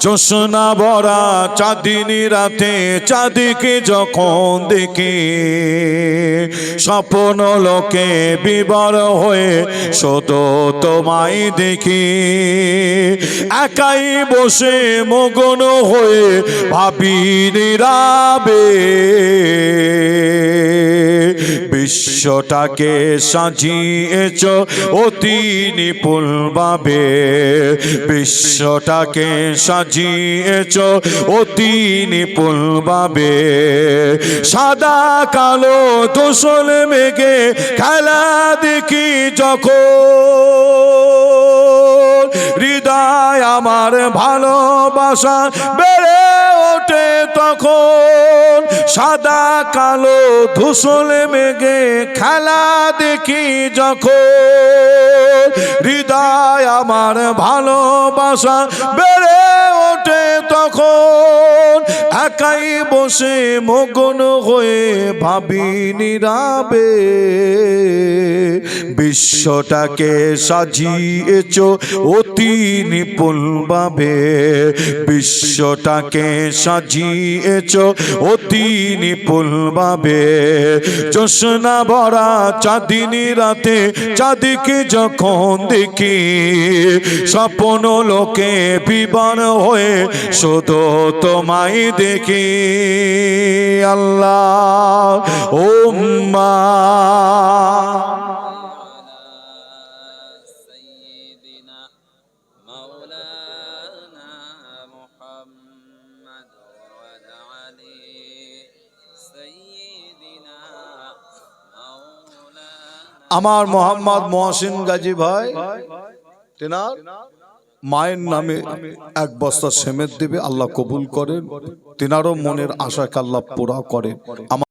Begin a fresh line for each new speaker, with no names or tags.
জোসনা ভরা চাঁদিনী রাতে, চাঁদিকে যখন দেখি, স্বপ্ন লোকে বিবর হয়ে সত তোমায় দেখি। একাই বসে মগন হয়ে ভাবি নীরাবে বিশ্বটাকে সাজিয়েছ অতি নিপুল ভাবে বিশ্বটাকে সাজিয়েছ অতি নিপুল ভাবে সাদা কালো দোসল মেঘে খেলা দেখি যখন। হৃদয় আমার ভালোবাসা বেড়ে ওঠে তখন। সাদা কালো ধূসল মেঘে খেলা দেখি যখন। হৃদয় আমার ভালোবাসা বেড়ে ওঠে তখন। একাই বসে মগন হয়ে ভাবি নীরাবে। বিশ্বটাকে সাজিয়েছ অতি নিপুল ভাবে বিশ্বটাকে সাজিয়েছ অতি নিপুল ভাবে জোসনা ভরা চাঁদিনী রাতে, চাঁদিকে যখন দেখি, স্বপ্ন লোকে বিবর হয়ে শুধু তোমায় দেখি। আল্লাহ ও
مولانا محمد وعلى علي سيدنا مولانا
আমার মোহাম্মদ মহসিন গাজী ভাই তেনার মায়ের নামে এক বস্তা সেমেত দেবে আল্লাহ কবুল করেন তেনারও মনের আশাকে আল্লাহ পুরা করেন আমার